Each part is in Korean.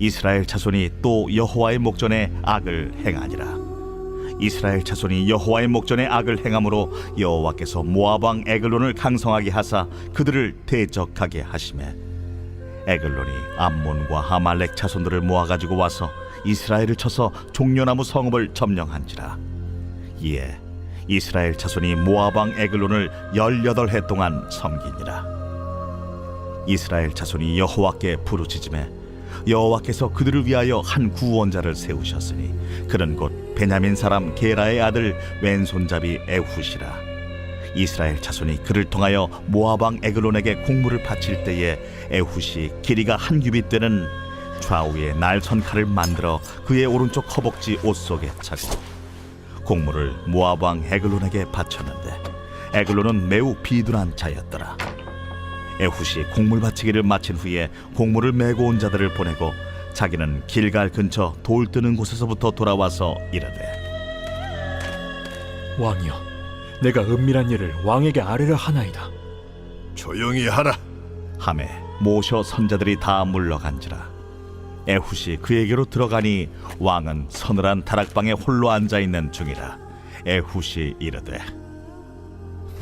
이스라엘 자손이 또 여호와의 목전에 악을 행하니라. 이스라엘 자손이 여호와의 목전에 악을 행함으로 여호와께서 모압 왕 에글론을 강성하게 하사 그들을 대적하게 하심에 에글론이 암몬과 하말렉 자손들을 모아 가지고 와서 이스라엘을 쳐서 종려나무 성읍을 점령한지라. 이에 이스라엘 자손이 모압 왕 에글론을 열여덟 해 동안 섬기니라. 이스라엘 자손이 여호와께 부르짖음에 여호와께서 그들을 위하여 한 구원자를 세우셨으니 그는 곧 베냐민 사람 게라의 아들 왼손잡이 에훗이라. 이스라엘 자손이 그를 통하여 왕 에글론에게 공물을 바칠 때에 에훗이 길이가 한 규빗 되는 좌우에 날선 칼을 만들어 그의 오른쪽 허벅지 옷 속에 차고 공물을 왕 에글론에게 바쳤는데 에글론은 매우 비둔한 자였더라 에훗이 공물 바치기를 마친 후에 공물을 메고 온 자들을 보내고 자기는 길갈 근처 돌 뜨는 곳에서부터 돌아와서 이르되 왕이여, 내가 은밀한 일을 왕에게 아뢰려 하나이다. 조용히 하라. 함에 모셔 선자들이 다 물러간지라 에훗이 그에게로 들어가니 왕은 서늘한 다락방에 홀로 앉아 있는 중이라 에훗이 이르되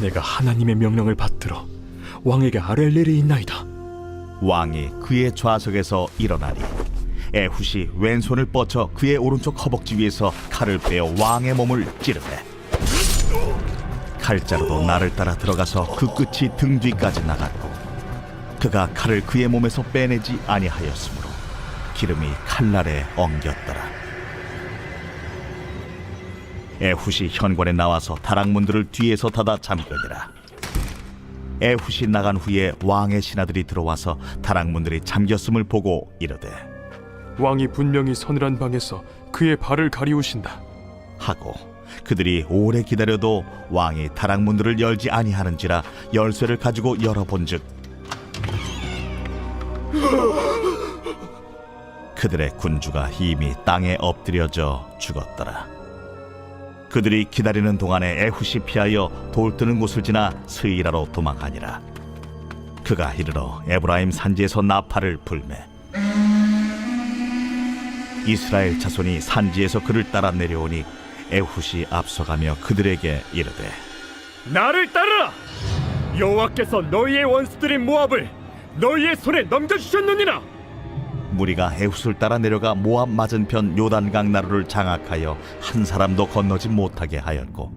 내가 하나님의 명령을 받들어 왕에게 아뢰 일이 있나이다. 왕이 그의 좌석에서 일어나니 에훗이 왼손을 뻗쳐 그의 오른쪽 허벅지 위에서 칼을 빼어 왕의 몸을 찌르되 칼자루도 나를 따라 들어가서 그 끝이 등 뒤까지 나갔고 그가 칼을 그의 몸에서 빼내지 아니하였으므로 기름이 칼날에 엉겼더라. 에훗이 현관에 나와서 다락문들을 뒤에서 닫아 잠그니라 에훗이 나간 후에 왕의 신하들이 들어와서 다락문들이 잠겼음을 보고 이르되 왕이 분명히 서늘한 방에서 그의 발을 가리우신다. 하고 그들이 오래 기다려도 왕이 다락문들을 열지 아니하는지라 열쇠를 가지고 열어본즉 그들의 군주가 이미 땅에 엎드려져 죽었더라. 그들이 기다리는 동안에 에훗이 피하여 돌 뜨는 곳을 지나 스이라로 도망하니라. 그가 이르러 에브라임 산지에서 나팔을 불매 이스라엘 자손이 산지에서 그를 따라 내려오니 에훗이 앞서가며 그들에게 이르되 나를 따르라 여호와께서 너희의 원수들인 모압을 너희의 손에 넘겨 주셨느니라 무리가 에훗을 따라 내려가 모압 맞은편 요단강 나루를 장악하여 한 사람도 건너지 못하게 하였고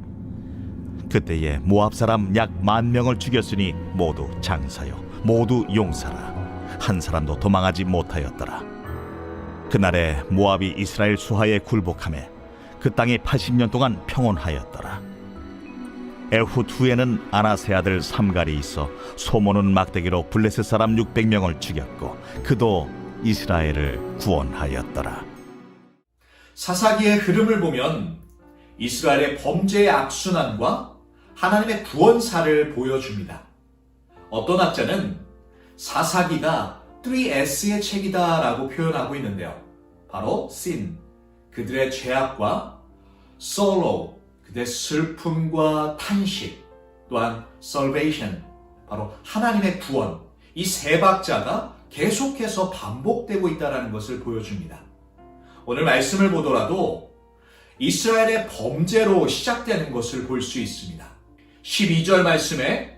그때에 모압 사람 약 만 명을 죽였으니 모두 장사요 모두 용사라. 한 사람도 도망하지 못하였더라. 그날에 모압이 이스라엘 수하에 굴복함에 그 땅이 80년 동안 평온하였더라. 에훗 후에는 아나세 아들 삼갈이 있어 소모는 막대기로 블레셋 사람 600명을 죽였고 그도 이스라엘을 구원하였더라. 사사기의 흐름을 보면 이스라엘의 범죄의 악순환과 하나님의 구원사를 보여줍니다. 어떤 학자는 사사기가 3S의 책이다라고 표현하고 있는데요. 바로 sin, 그들의 죄악과 sorrow, 그들의 슬픔과 탄식, 또한 salvation, 바로 하나님의 구원, 이 세 박자가 계속해서 반복되고 있다는 것을 보여줍니다. 오늘 말씀을 보더라도 이스라엘의 범죄로 시작되는 것을 볼 수 있습니다. 12절 말씀에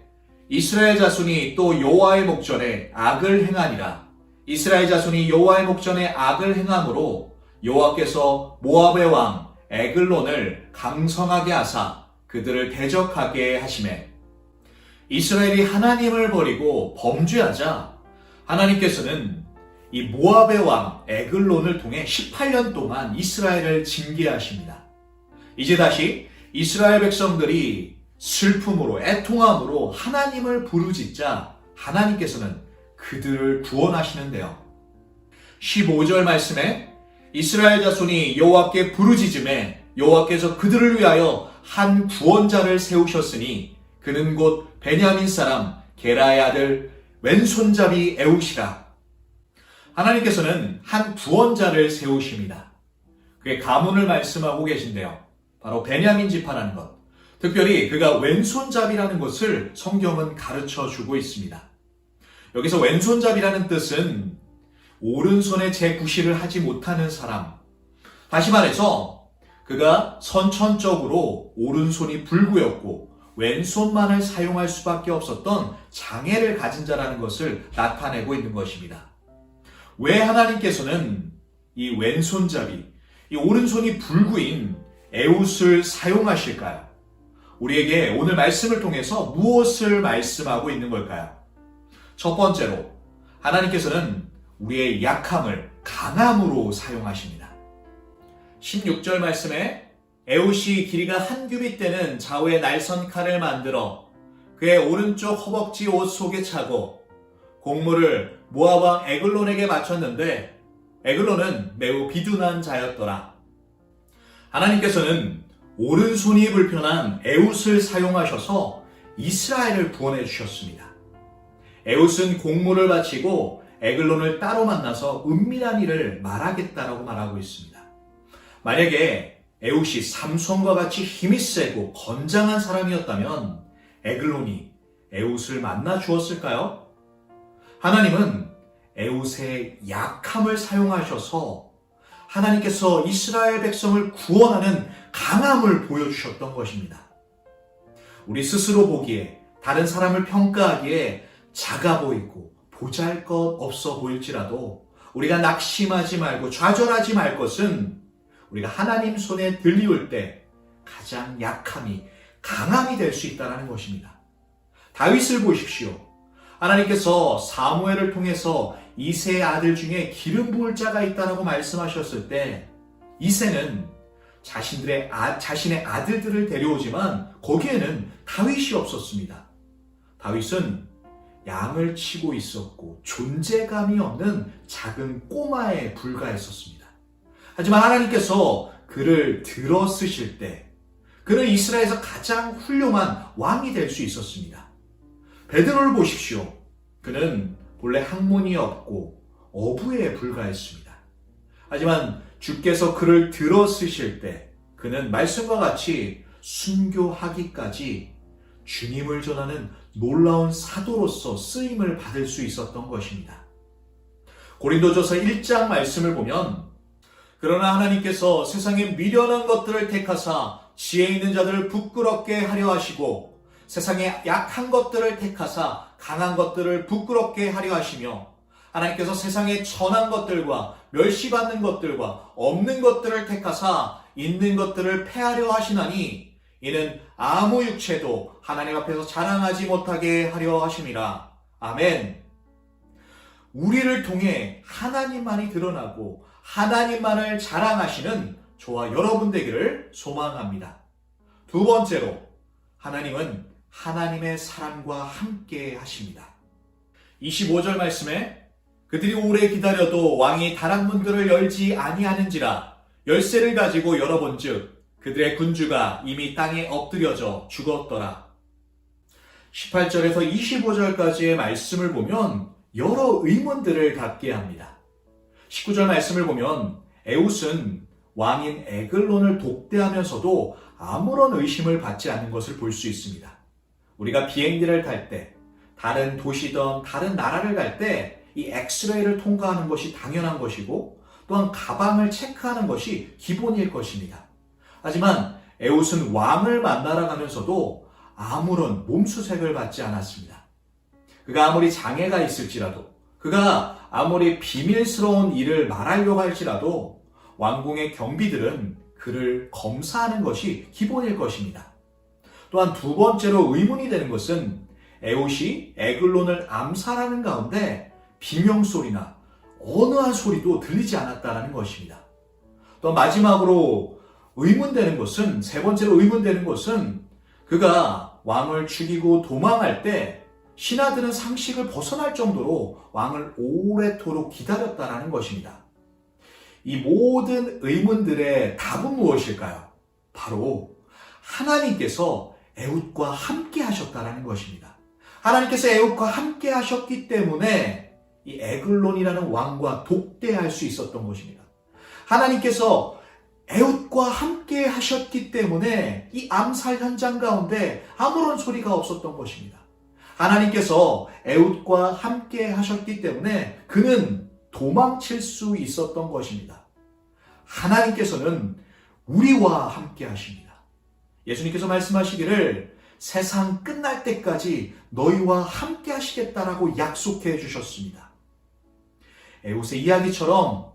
이스라엘 자손이 또 여호와의 목전에 악을 행하니라. 이스라엘 자손이 여호와의 목전에 악을 행함으로 여호와께서 모압의 왕 에글론을 강성하게 하사 그들을 대적하게 하심에 이스라엘이 하나님을 버리고 범죄하자 하나님께서는 이 모압의 왕 에글론을 통해 18년 동안 이스라엘을 징계하십니다. 이제 다시 이스라엘 백성들이 슬픔으로 애통함으로 하나님을 부르짖자 하나님께서는 그들을 구원하시는데요. 15절 말씀에 이스라엘 자손이 여호와께 부르짖음에 여호와께서 그들을 위하여 한 구원자를 세우셨으니 그는 곧 베냐민 사람 게라의 아들 왼손잡이 에웃이라. 하나님께서는 한 구원자를 세우십니다. 그의 가문을 말씀하고 계신데요. 바로 베냐민 지파라는 것. 특별히 그가 왼손잡이라는 것을 성경은 가르쳐 주고 있습니다. 여기서 왼손잡이라는 뜻은 오른손에 제9시를 하지 못하는 사람. 다시 말해서 그가 선천적으로 오른손이 불구였고 왼손만을 사용할 수밖에 없었던 장애를 가진 자라는 것을 나타내고 있는 것입니다. 왜 하나님께서는 이 왼손잡이, 이 오른손이 불구인 에웃을 사용하실까요? 우리에게 오늘 말씀을 통해서 무엇을 말씀하고 있는 걸까요? 첫 번째로, 하나님께서는 우리의 약함을 강함으로 사용하십니다. 16절 말씀에 에웃이 길이가 한 규빗 되는 좌우의 날선 칼을 만들어 그의 오른쪽 허벅지 옷 속에 차고 공물을 모압 왕 에글론에게 바쳤는데 에글론은 매우 비둔한 자였더라. 하나님께서는 오른손이 불편한 에웃을 사용하셔서 이스라엘을 구원해 주셨습니다. 에웃은 공물을 바치고 에글론을 따로 만나서 은밀한 일을 말하겠다라고 말하고 있습니다. 만약에 에웃이 삼손과 같이 힘이 세고 건장한 사람이었다면 에글론이 에웃을 만나 주었을까요? 하나님은 에웃의 약함을 사용하셔서 하나님께서 이스라엘 백성을 구원하는 강함을 보여주셨던 것입니다. 우리 스스로 보기에 다른 사람을 평가하기에 작아 보이고 보잘 것 없어 보일지라도 우리가 낙심하지 말고 좌절하지 말 것은 우리가 하나님 손에 들리올 때 가장 약함이 강함이 될 수 있다는 것입니다. 다윗을 보십시오. 하나님께서 사무엘을 통해서 이세의 아들 중에 기름 부을 자가 있다라고 말씀하셨을 때 이세는 자신들의 아, 자신의 아들들을 데려오지만 거기에는 다윗이 없었습니다. 다윗은 양을 치고 있었고 존재감이 없는 작은 꼬마에 불과했었습니다. 하지만 하나님께서 그를 들어 쓰실 때 그는 이스라엘에서 가장 훌륭한 왕이 될 수 있었습니다. 베드로를 보십시오. 그는 본래 학문이 없고 어부에 불과했습니다. 하지만 주께서 그를 들어 쓰실 때 그는 말씀과 같이 순교하기까지 주님을 전하는 놀라운 사도로서 쓰임을 받을 수 있었던 것입니다. 고린도전서 1장 말씀을 보면 그러나 하나님께서 세상의 미련한 것들을 택하사 지혜 있는 자들을 부끄럽게 하려 하시고 세상의 약한 것들을 택하사 강한 것들을 부끄럽게 하려 하시며 하나님께서 세상의 천한 것들과 멸시받는 것들과 없는 것들을 택하사 있는 것들을 패하려 하시나니 이는 아무 육체도 하나님 앞에서 자랑하지 못하게 하려 하심이라. 아멘. 우리를 통해 하나님만이 드러나고 하나님만을 자랑하시는 저와 여러분 되기를 소망합니다. 두 번째로 하나님은 하나님의 사람과 함께 하십니다. 25절 말씀에 그들이 오래 기다려도 왕이 다락 문들을 열지 아니하는지라 열쇠를 가지고 열어본즉 그들의 군주가 이미 땅에 엎드려져 죽었더라. 18절에서 25절까지의 말씀을 보면 여러 의문들을 갖게 합니다. 19절 말씀을 보면 에웃은 왕인 에글론을 독대하면서도 아무런 의심을 받지 않는 것을 볼 수 있습니다. 우리가 비행기를 탈 때, 다른 도시든 다른 나라를 갈 때 이 엑스레이를 통과하는 것이 당연한 것이고 또한 가방을 체크하는 것이 기본일 것입니다. 하지만 에웃은 왕을 만나러 가면서도 아무런 몸수색을 받지 않았습니다. 그가 아무리 장애가 있을지라도 그가 아무리 비밀스러운 일을 말하려고 할지라도 왕궁의 경비들은 그를 검사하는 것이 기본일 것입니다. 또한 두 번째로 의문이 되는 것은 에옷이 에글론을 암살하는 가운데 비명소리나 어느 한 소리도 들리지 않았다는 것입니다. 또 마지막으로 의문되는 것은 세 번째로 의문되는 것은 그가 왕을 죽이고 도망할 때 신하들은 상식을 벗어날 정도로 왕을 오래도록 기다렸다라는 것입니다. 이 모든 의문들의 답은 무엇일까요? 바로 하나님께서 에웃과 함께 하셨다라는 것입니다. 하나님께서 에웃과 함께 하셨기 때문에 이 에글론이라는 왕과 독대할 수 있었던 것입니다. 하나님께서 에웃과 함께 하셨기 때문에 이 암살 현장 가운데 아무런 소리가 없었던 것입니다. 하나님께서 에웃과 함께 하셨기 때문에 그는 도망칠 수 있었던 것입니다. 하나님께서는 우리와 함께 하십니다. 예수님께서 말씀하시기를 세상 끝날 때까지 너희와 함께 하시겠다라고 약속해 주셨습니다. 에웃의 이야기처럼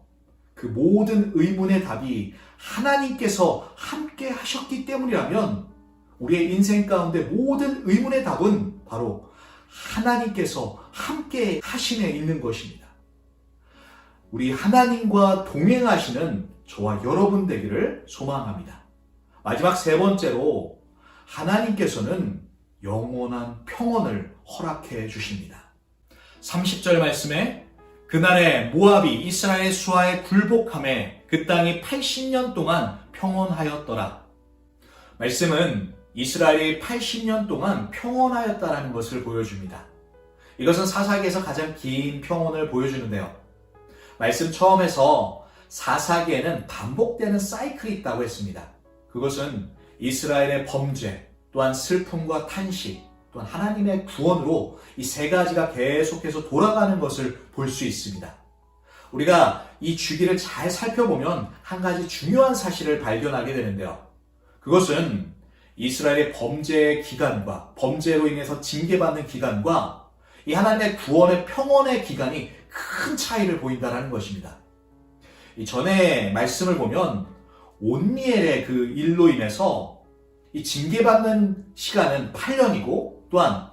그 모든 의문의 답이 하나님께서 함께 하셨기 때문이라면 우리의 인생 가운데 모든 의문의 답은 바로 하나님께서 함께 하심에 있는 것입니다. 우리 하나님과 동행하시는 저와 여러분 되기를 소망합니다. 마지막 세 번째로 하나님께서는 영원한 평온을 허락해 주십니다. 30절 말씀에 그날에 모압이 이스라엘 수하에 굴복함에 그 땅이 80년 동안 평온하였더라. 말씀은 이스라엘이 80년 동안 평온하였다라는 것을 보여줍니다. 이것은 사사기에서 가장 긴 평온을 보여주는데요. 말씀 처음에서 사사기에는 반복되는 사이클이 있다고 했습니다. 그것은 이스라엘의 범죄, 또한 슬픔과 탄식, 또한 하나님의 구원으로 이 세 가지가 계속해서 돌아가는 것을 볼 수 있습니다. 우리가 이 주기를 잘 살펴보면 한 가지 중요한 사실을 발견하게 되는데요. 그것은 이스라엘의 범죄의 기간과 범죄로 인해서 징계받는 기간과 이 하나님의 구원의 평원의 기간이 큰 차이를 보인다는 것입니다. 이 전에 말씀을 보면 온니엘의 그 일로 인해서 이 징계받는 시간은 8년이고 또한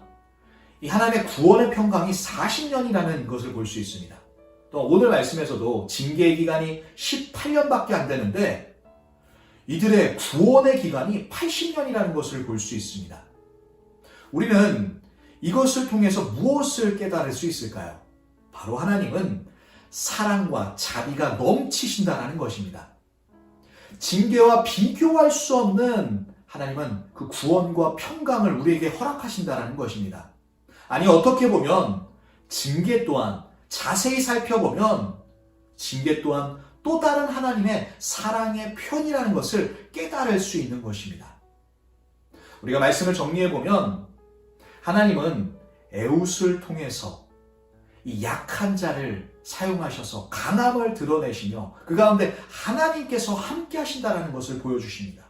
이 하나님의 구원의 평강이 40년이라는 것을 볼 수 있습니다. 또 오늘 말씀에서도 징계의 기간이 18년밖에 안 되는데 이들의 구원의 기간이 80년이라는 것을 볼 수 있습니다. 우리는 이것을 통해서 무엇을 깨달을 수 있을까요? 바로 하나님은 사랑과 자비가 넘치신다는 것입니다. 징계와 비교할 수 없는 하나님은 그 구원과 평강을 우리에게 허락하신다는 것입니다. 아니, 어떻게 보면 징계 또한 자세히 살펴보면 징계 또한 또 다른 하나님의 사랑의 편이라는 것을 깨달을 수 있는 것입니다. 우리가 말씀을 정리해 보면 하나님은 에웃을 통해서 이 약한 자를 사용하셔서 강함을 드러내시며 그 가운데 하나님께서 함께 하신다는 것을 보여주십니다.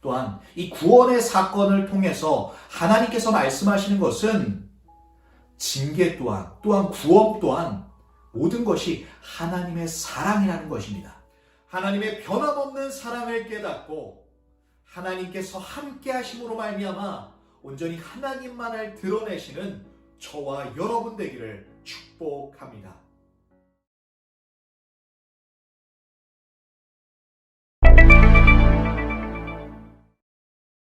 또한 이 구원의 사건을 통해서 하나님께서 말씀하시는 것은 징계 또한 또한 구원 또한 모든 것이 하나님의 사랑이라는 것입니다. 하나님의 변함없는 사랑을 깨닫고 하나님께서 함께 하심으로 말미암아 온전히 하나님만을 드러내시는 저와 여러분 되기를 축복합니다.